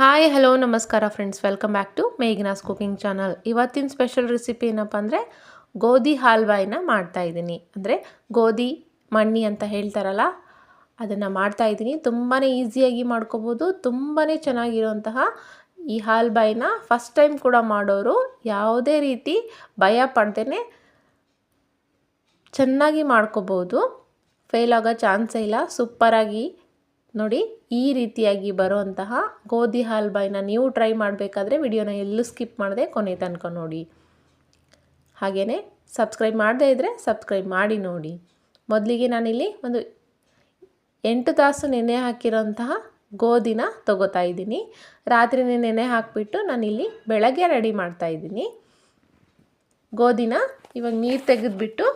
Hi hello ನಮಸ್ಕಾರ friends welcome back to Meghana's cooking channel ಇವತ್ತಿನ special recipe ಏನಪ್ಪ ಅಂದರೆ ಗೋಧಿ ಹಾಲ್ವಾಯಿನ ಮಾಡ್ತಾಯಿದ್ದೀನಿ ಅಂದರೆ ಗೋಧಿ, ಮಣ್ಣಿ ಅಂತ ಹೇಳ್ತಾರಲ್ಲ, ಅದನ್ನು ಮಾಡ್ತಾಯಿದ್ದೀನಿ ತುಂಬಾ ಈಸಿಯಾಗಿ ಮಾಡ್ಕೋಬೋದು. ತುಂಬಾ ಚೆನ್ನಾಗಿರುವಂತಹ ಈ ಹಾಲ್ಬಾಯಿನ ಫಸ್ಟ್ ಟೈಮ್ ಕೂಡ ಮಾಡೋರು ಯಾವುದೇ ರೀತಿ ಭಯ ಪಡ್ದೇ ಚೆನ್ನಾಗಿ ಮಾಡ್ಕೋಬೋದು. ಫೇಲ್ ಆಗೋ ಚಾನ್ಸೇ ಇಲ್ಲ. ಸೂಪರಾಗಿ ನೋಡಿ, ಈ ರೀತಿಯಾಗಿ ಬರುವಂತಹ ಗೋಧಿ ಹಾಲ್ಬಾಯಿನ ನೀವು ಟ್ರೈ ಮಾಡಬೇಕಾದ್ರೆ ವಿಡಿಯೋನ ಎಲ್ಲೂ ಸ್ಕಿಪ್ ಮಾಡದೆ ಕೊನೆ ತನಕ ನೋಡಿ. ಹಾಗೆಯೇ ಸಬ್ಸ್ಕ್ರೈಬ್ ಮಾಡದೇ ಇದ್ದರೆ ಸಬ್ಸ್ಕ್ರೈಬ್ ಮಾಡಿ ನೋಡಿ. ಮೊದಲಿಗೆ ನಾನಿಲ್ಲಿ ಒಂದು ಎಂಟು ತಾಸು ನೆನೆ ಹಾಕಿರೋಂತಹ ಗೋಧಿನ ತಗೋತಾ ಇದ್ದೀನಿ. ರಾತ್ರಿನೇ ನೆನೆ ಹಾಕಿಬಿಟ್ಟು ನಾನಿಲ್ಲಿ ಬೆಳಗ್ಗೆ ರೆಡಿ ಮಾಡ್ತಾ ಇದ್ದೀನಿ. ಗೋಧಿನ ಇವಾಗ ನೀರು ತೆಗೆದುಬಿಟ್ಟು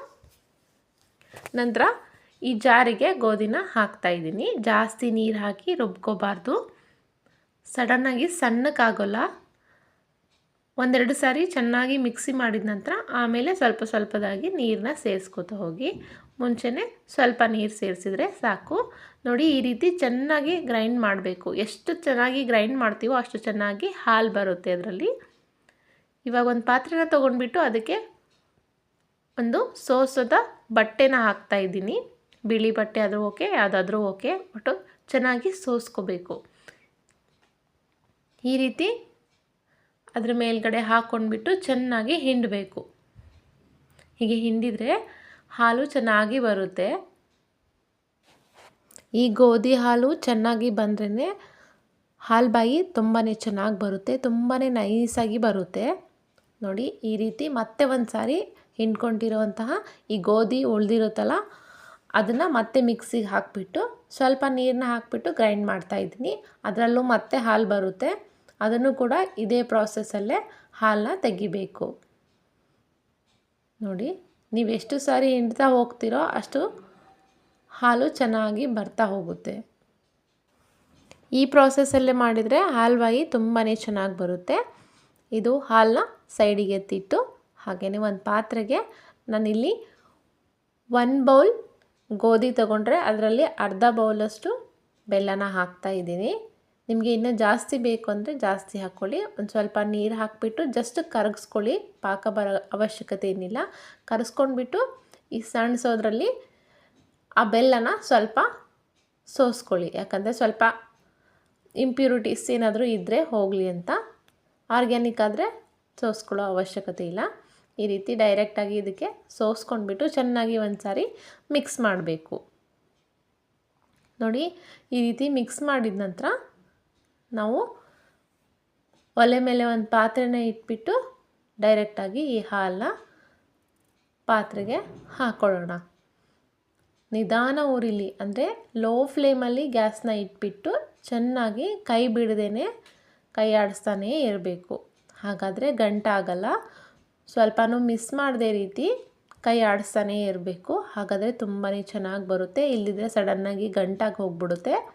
ನಂತರ ಈ ಜಾರಿಗೆ ಗೋಧಿನ ಹಾಕ್ತಾಯಿದ್ದೀನಿ ಜಾಸ್ತಿ ನೀರು ಹಾಕಿ ರುಬ್ಕೋಬಾರ್ದು. ಸಡನ್ನಾಗಿ ಸಣ್ಣಕ್ಕಾಗೋಲ್ಲ ಒಂದೆರಡು ಸಾರಿ ಚೆನ್ನಾಗಿ ಮಿಕ್ಸಿ ಮಾಡಿದ ನಂತರ ಆಮೇಲೆ ಸ್ವಲ್ಪ ಸ್ವಲ್ಪದಾಗಿ ನೀರನ್ನ ಸೇರಿಸ್ಕೊತಾ ಹೋಗಿ. ಮುಂಚೆನೇ ಸ್ವಲ್ಪ ನೀರು ಸೇರಿಸಿದ್ರೆ ಸಾಕು. ನೋಡಿ ಈ ರೀತಿ ಚೆನ್ನಾಗಿ ಗ್ರೈಂಡ್ ಮಾಡಬೇಕು. ಎಷ್ಟು ಚೆನ್ನಾಗಿ ಗ್ರೈಂಡ್ ಮಾಡ್ತೀವೋ ಅಷ್ಟು ಚೆನ್ನಾಗಿ ಹಾಲು ಬರುತ್ತೆ ಅದರಲ್ಲಿ. ಇವಾಗ ಒಂದು ಪಾತ್ರೆನ ತೊಗೊಂಡ್ಬಿಟ್ಟು ಅದಕ್ಕೆ ಒಂದು ಸೋಸದ ಬಟ್ಟೆನ ಹಾಕ್ತಾಯಿದ್ದೀನಿ ಬಿಳಿ ಬಟ್ಟೆ ಆದರೂ ಓಕೆ ಯಾವುದಾದ್ರೂ ಓಕೆ, ಒಟ್ಟು ಚೆನ್ನಾಗಿ ಸೋಸ್ಕೋಬೇಕು. ಈ ರೀತಿ ಅದ್ರ ಮೇಲ್ಗಡೆ ಹಾಕ್ಕೊಂಡ್ಬಿಟ್ಟು ಚೆನ್ನಾಗಿ ಹಿಂಡಬೇಕು. ಹೀಗೆ ಹಿಂಡಿದರೆ ಹಾಲು ಚೆನ್ನಾಗಿ ಬರುತ್ತೆ. ಈ ಗೋಧಿ ಹಾಲು ಚೆನ್ನಾಗಿ ಬಂದ್ರೇ ಹಾಲು ಬಾಯಿ ತುಂಬಾ ಚೆನ್ನಾಗಿ ಬರುತ್ತೆ ತುಂಬಾ ನೈಸಾಗಿ ಬರುತ್ತೆ. ನೋಡಿ, ಈ ರೀತಿ ಮತ್ತೆ ಒಂದು ಸಾರಿ ಹಿಂಡ್ಕೊಂಡಿರೋವಂತಹ ಈ ಗೋಧಿ ಉಳ್ದಿರುತ್ತಲ್ಲ ಅದನ್ನು ಮತ್ತೆ ಮಿಕ್ಸಿಗೆ ಹಾಕಿಬಿಟ್ಟು ಸ್ವಲ್ಪ ನೀರನ್ನ ಹಾಕಿಬಿಟ್ಟು ಗ್ರೈಂಡ್ ಮಾಡ್ತಾ ಇದ್ದೀನಿ. ಅದರಲ್ಲೂ ಮತ್ತೆ ಹಾಲು ಬರುತ್ತೆ. ಅದನ್ನು ಕೂಡ ಇದೇ ಪ್ರಾಸೆಸ್ಸಲ್ಲೇ ಹಾಲನ್ನ ತೆಗಿಬೇಕು. ನೋಡಿ, ನೀವು ಎಷ್ಟು ಸಾರಿ ಹಿಂಡ್ತಾ ಹೋಗ್ತಿರೋ ಅಷ್ಟು ಹಾಲು ಚೆನ್ನಾಗಿ ಬರ್ತಾ ಹೋಗುತ್ತೆ. ಈ ಪ್ರಾಸೆಸ್ಸಲ್ಲೇ ಮಾಡಿದರೆ ಹಾಲ್ವಾಯಿ ತುಂಬಾ ಚೆನ್ನಾಗಿ ಬರುತ್ತೆ. ಇದು ಹಾಲನ್ನ ಸೈಡಿಗೆ ಎತ್ತಿಟ್ಟು ಹಾಗೆಯೇ ಒಂದು ಪಾತ್ರೆಗೆ ನಾನಿಲ್ಲಿ ಒನ್ ಬೌಲ್ ಗೋಧಿ ತಗೊಂಡ್ರೆ ಅದರಲ್ಲಿ ಅರ್ಧ ಬೌಲಷ್ಟು ಬೆಲ್ಲನ ಹಾಕ್ತಾ ಇದ್ದೀನಿ. ನಿಮಗೆ ಇನ್ನೂ ಜಾಸ್ತಿ ಬೇಕು ಅಂದರೆ ಜಾಸ್ತಿ ಹಾಕ್ಕೊಳ್ಳಿ. ಒಂದು ಸ್ವಲ್ಪ ನೀರು ಹಾಕಿಬಿಟ್ಟು ಜಸ್ಟ್ ಕರಗಿಸ್ಕೊಳ್ಳಿ. ಪಾಕ ಬರೋ ಅವಶ್ಯಕತೆ ಏನಿಲ್ಲ. ಕರಗಿಸ್ಕೊಂಡ್ಬಿಟ್ಟು ಈ ಸಣ್ಸೋದ್ರಲ್ಲಿ ಆ ಬೆಲ್ಲನ ಸ್ವಲ್ಪ ಸೋಸ್ಕೊಳ್ಳಿ. ಯಾಕಂದರೆ ಸ್ವಲ್ಪ ಇಂಪ್ಯೂರಿಟೀಸ್ ಏನಾದರೂ ಇದ್ದರೆ ಹೋಗಲಿ ಅಂತ. ಆರ್ಗ್ಯಾನಿಕ್ ಆದರೆ ಸೋಸ್ಕೊಳ್ಳೋ ಅವಶ್ಯಕತೆ ಇಲ್ಲ. ಈ ರೀತಿ ಡೈರೆಕ್ಟಾಗಿ ಇದಕ್ಕೆ ಸೋಸ್ಕೊಂಡ್ಬಿಟ್ಟು ಚೆನ್ನಾಗಿ ಒಂದು ಸಾರಿ ಮಿಕ್ಸ್ ಮಾಡಬೇಕು. ನೋಡಿ, ಈ ರೀತಿ ಮಿಕ್ಸ್ ಮಾಡಿದ ನಂತರ ನಾವು ಒಲೆ ಮೇಲೆ ಒಂದು ಪಾತ್ರೆನ ಇಟ್ಬಿಟ್ಟು ಡೈರೆಕ್ಟಾಗಿ ಈ ಹಾಲನ್ನ ಪಾತ್ರೆಗೆ ಹಾಕೊಳ್ಳೋಣ. ನಿಧಾನ ಉರಿಲಿ ಅಂದರೆ ಲೋ ಫ್ಲೇಮಲ್ಲಿ ಗ್ಯಾಸ್ನ ಇಟ್ಬಿಟ್ಟು ಚೆನ್ನಾಗಿ ಕೈ ಬಿಡದೇ ಕೈ ಆಡಿಸ್ತಾನೇ ಇರಬೇಕು. ಹಾಗಾದರೆ ಗಂಟಾಗಲ್ಲ. ಸ್ವಲ್ಪನೂ ಮಿಸ್ ಮಾಡದೇ ರೀತಿ ಕೈ ಆಡಿಸ್ತಾನೇ ಇರಬೇಕು. ಹಾಗಾದರೆ ತುಂಬಾ ಚೆನ್ನಾಗಿ ಬರುತ್ತೆ. ಇಲ್ಲಿದ್ರೆ ಸಡನ್ನಾಗಿ ಗಂಟಾಗಿ ಹೋಗ್ಬಿಡುತ್ತೆ.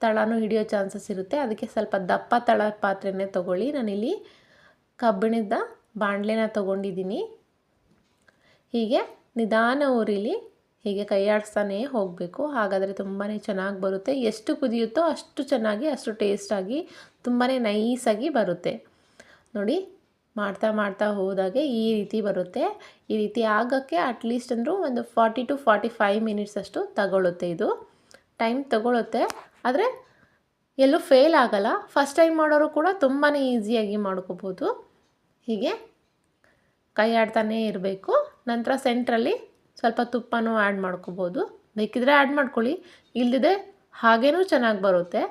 ತಳನೂ ಹಿಡಿಯೋ ಚಾನ್ಸಸ್ ಇರುತ್ತೆ. ಅದಕ್ಕೆ ಸ್ವಲ್ಪ ದಪ್ಪ ತಳ ಪಾತ್ರೆನೇ ತೊಗೊಳ್ಳಿ. ನಾನಿಲ್ಲಿ ಕಬ್ಬಿಣದ ಬಾಣಲೆನ ತೊಗೊಂಡಿದ್ದೀನಿ. ಹೀಗೆ ನಿಧಾನ ಊರಿಲಿ ಹೀಗೆ ಕೈ ಆಡಿಸ್ತಾನೇ ಹೋಗಬೇಕು. ಹಾಗಾದರೆ ತುಂಬಾ ಚೆನ್ನಾಗಿ ಬರುತ್ತೆ. ಎಷ್ಟು ಕುದಿಯುತ್ತೋ ಅಷ್ಟು ಚೆನ್ನಾಗಿ, ಅಷ್ಟು ಟೇಸ್ಟಾಗಿ ತುಂಬಾ ನೈಸಾಗಿ ಬರುತ್ತೆ. ನೋಡಿ ಮಾಡ್ತಾ ಮಾಡ್ತಾ ಹೋದಾಗೆ ಈ ರೀತಿ ಬರುತ್ತೆ. ಈ ರೀತಿ ಆಗೋಕ್ಕೆ ಅಟ್ಲೀಸ್ಟ್ ಅಂದರೂ ಒಂದು forty to forty five minutes ಅಷ್ಟು ತಗೊಳ್ಳುತ್ತೆ ಇದು. ಟೈಮ್ ತಗೊಳ್ಳುತ್ತೆ ಆದರೆ ಎಲ್ಲೂ ಫೇಲ್ ಆಗಲ್ಲ. ಫಸ್ಟ್ ಟೈಮ್ ಮಾಡೋರು ಕೂಡ ತುಂಬಾ ಈಸಿಯಾಗಿ ಮಾಡ್ಕೋಬೋದು. ಹೀಗೆ ಕೈ ಆಡ್ತಾನೇ ಇರಬೇಕು. ನಂತರ ಸೆಂಟ್ರಲ್ಲಿ ಸ್ವಲ್ಪ ತುಪ್ಪನೂ ಆ್ಯಡ್ ಮಾಡ್ಕೋಬೋದು. ಬೇಕಿದ್ರೆ ಆ್ಯಡ್ ಮಾಡ್ಕೊಳ್ಳಿ. ಇಲ್ದಿದೆ ಹಾಗೇನೂ ಚೆನ್ನಾಗಿ ಬರುತ್ತೆ.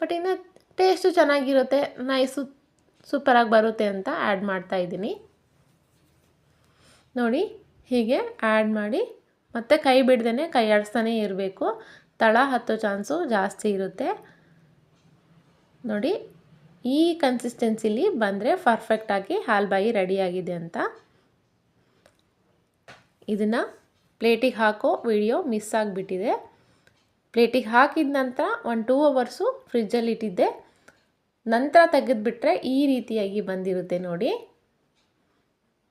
ಬಟ್ ಇನ್ನು ಟೇಸ್ಟು ಚೆನ್ನಾಗಿರುತ್ತೆ. ನೈಸು ಸೂಪರಾಗಿ ಬರುತ್ತೆ ಅಂತ ಆ್ಯಡ್ ಮಾಡ್ತಾ ಇದ್ದೀನಿ. ನೋಡಿ, ಹೀಗೆ ಆ್ಯಡ್ ಮಾಡಿ ಮತ್ತೆ ಕೈ ಬಿಡ್ದೇ ಕೈ ಆಡಿಸ್ತಾನೆ ಇರಬೇಕು. ತಳ ಹತ್ತೋ ಚಾನ್ಸು ಜಾಸ್ತಿ ಇರುತ್ತೆ. ನೋಡಿ, ಈ ಕನ್ಸಿಸ್ಟೆನ್ಸಿಲಿ ಬಂದರೆ ಪರ್ಫೆಕ್ಟಾಗಿ ಹಾಲ್ಬಾಯಿ ರೆಡಿಯಾಗಿದೆ ಅಂತ. ಇದನ್ನು ಪ್ಲೇಟಿಗೆ ಹಾಕೋ ವಿಡಿಯೋ ಮಿಸ್ ಆಗಿಬಿಟ್ಟಿದೆ. ಪ್ಲೇಟಿಗೆ ಹಾಕಿದ ನಂತರ ಒಂದು ಟೂ ಅವರ್ಸು ಫ್ರಿಜ್ಜಲ್ಲಿ ಇಟ್ಟಿದ್ದೆ. ನಂತರ ತೆಗೆದುಬಿಟ್ರೆ ಈ ರೀತಿಯಾಗಿ ಬಂದಿರುತ್ತೆ ನೋಡಿ.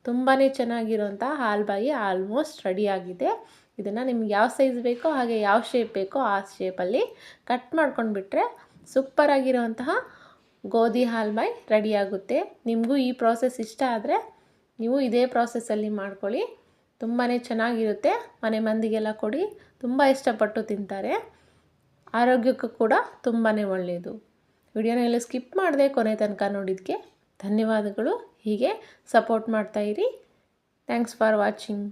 ತುಂಬಾ ಚೆನ್ನಾಗಿರೋಂಥ ಹಾಲ್ಬಾಯಿ ಆಲ್ಮೋಸ್ಟ್ ರೆಡಿಯಾಗಿದೆ ಇದನ್ನು ನಿಮ್ಗೆ ಯಾವ ಸೈಜ್ ಬೇಕೋ ಹಾಗೆ ಯಾವ ಶೇಪ್ ಬೇಕೋ ಆ ಶೇಪಲ್ಲಿ ಕಟ್ ಮಾಡ್ಕೊಂಡು ಬಿಟ್ಟರೆ ಸೂಪರಾಗಿರುವಂತಹ ಗೋಧಿ ಹಾಲ್ಬಾಯ್ ರೆಡಿಯಾಗುತ್ತೆ ನಿಮಗೂ ಈ ಪ್ರಾಸೆಸ್ ಇಷ್ಟ ಆದರೆ ನೀವು ಇದೇ ಪ್ರಾಸೆಸ್ಸಲ್ಲಿ ಮಾಡ್ಕೊಳ್ಳಿ. ತುಂಬಾ ಚೆನ್ನಾಗಿರುತ್ತೆ. ಮನೆ ಮಂದಿಗೆಲ್ಲ ಕೊಡಿ. ತುಂಬ ಇಷ್ಟಪಟ್ಟು ತಿಂತಾರೆ. ಆರೋಗ್ಯಕ್ಕೂ ಕೂಡ ತುಂಬಾ ಒಳ್ಳೆಯದು ವಿಡಿಯೋನ ಎಲ್ಲ ಸ್ಕಿಪ್ ಮಾಡದೆ ಕೊನೆ ತನಕ ನೋಡಿದ್ದಕ್ಕೆ ಧನ್ಯವಾದಗಳು. ಹೀಗೆ ಸಪೋರ್ಟ್ ಮಾಡ್ತಾಯಿರಿ ಥ್ಯಾಂಕ್ಸ್ ಫಾರ್ ವಾಚಿಂಗ್